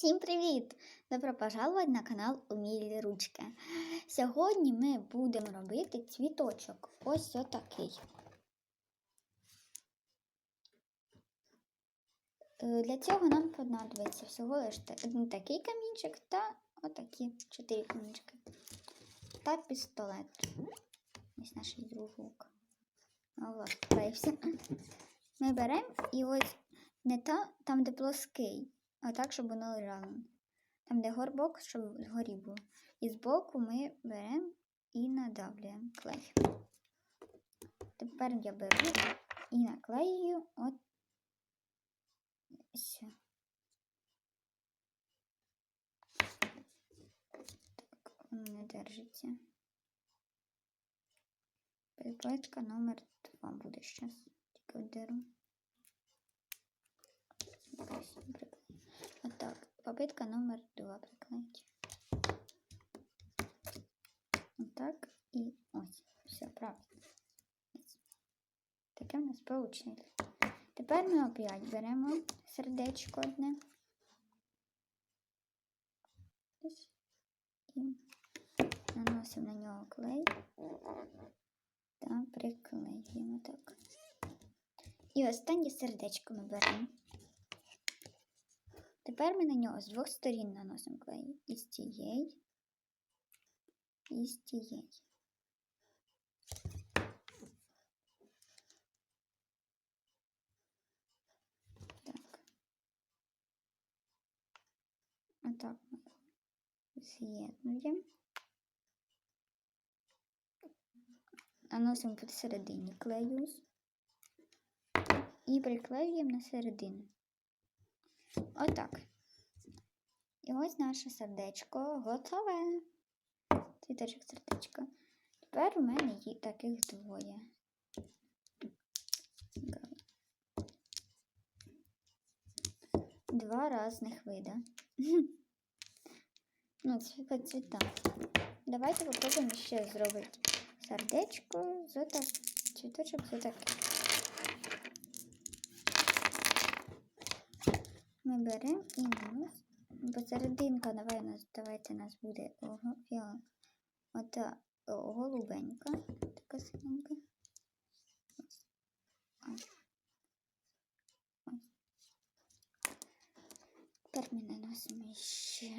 Всім привіт! Добро пожаловать на канал Умілі Ручки. Сьогодні ми будемо робити цвіточок. Ось отакий. Е, Для цього нам понадобиться всього лише один такий камінчик та отакі чотири камінчики. Та пістолет. Ось наш дружок. Ми беремо і ось не та, там, де плоский, а так, щоб воно лежало. Там, де горбок, щоб згорі було. І збоку ми беремо і надавлюємо клей. Тепер я беру і наклеюю от. Так, воно не держиться. Припечка номер 2 буде зараз. Тільки вдеру. Отак. Номер 2 приклеїть. Отак і ось. Все, правильно. Таке в нас вийшло. Тепер ми опять беремо сердечко одне. Ось. І наносимо на нього клей та приклеюємо так. І останнє сердечко ми беремо. Тепер ми на нього з двох сторін наносимо клей. І з тієї, і з тієї. Так. Отак ми з'єднуємо. Наносимо посередині клею і приклеюємо на середину. Отак. І ось наше сердечко готове. Цвіточок сердечко. Тепер у мене є таких двоє. Два різних вида. Ну, це по цвітам. Давайте попробуємо ще зробити сердечко з отак. Цвіточок з отаким. Ми беремо і наносимо. Посерединка, давай нас, давайте нас буде ота голубенька, така синенька. Ось. Ось. Тепер ми наносимо ще.